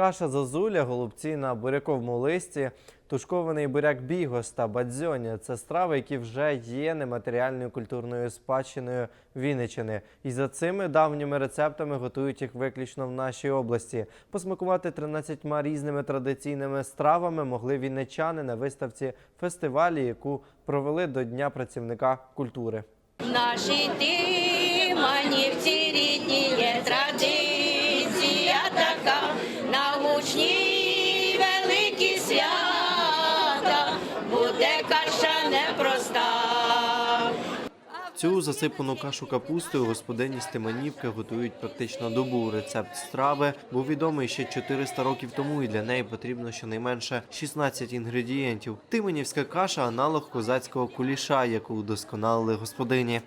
Каша зозуля, голубці на буряковому листі, тушкований буряк бігос та бадзьоня це страви, які вже є нематеріальною культурною спадщиною Вінничини. І за цими давніми рецептами готують їх виключно в нашій області. Посмакувати 13 різними традиційними стравами могли вінничани на виставці фестивалі, яку провели до Дня працівника культури. Наші тиманівці рідні великі свята, буде каша непроста. Цю засипану кашу капустою господині Стеманівки готують практично добу. Рецепт страви був відомий ще 400 років тому, і для неї потрібно щонайменше 16 інгредієнтів. Тименівська каша аналог козацького куліша, яку удосконалили господині.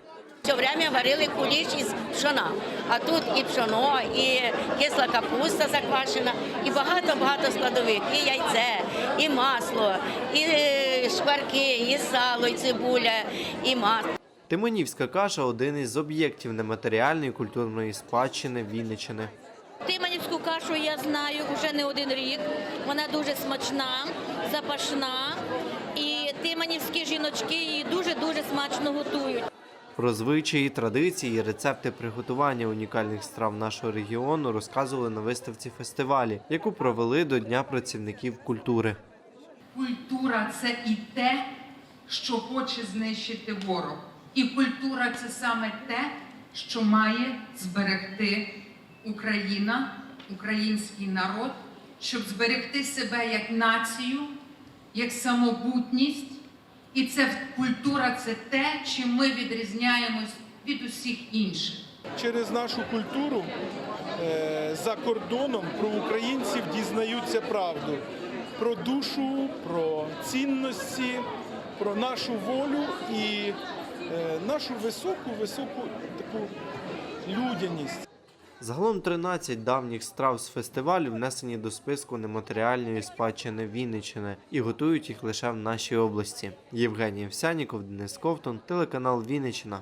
Все время варили куліш із пшона, а тут і пшоно, і кисла капуста заквашена, і багато-багато складових, і яйце, і масло, і е, шкварки, і сало, і цибуля, і масло. Тимонівська каша один із об'єктів нематеріальної культурної спадщини Вінничини. Тиманівську кашу я знаю вже не один рік. Вона дуже смачна, запашна. І тиманівські жіночки її дуже-дуже смачно готують. Про звичаї, традиції, рецепти приготування унікальних страв нашого регіону розказували на виставці фестивалі, яку провели до Дня працівників культури. Культура це і те, що хоче знищити ворог. І культура це саме те, що має зберегти Україна, український народ, щоб зберегти себе як націю, як самобутність. І це культура це те, чим ми відрізняємось від усіх інших. через нашу культуру е, за кордоном про українців дізнаються правду про душу, про цінності, про нашу волю і е, нашу високу, високу таку людяність. Загалом 13 давніх страв з фестивалю внесені до списку нематеріальної спадщини Вінниччини і готують їх лише в нашій області. Євгеній Овсяніков, Денис Ковтун, телеканал Вінниччина.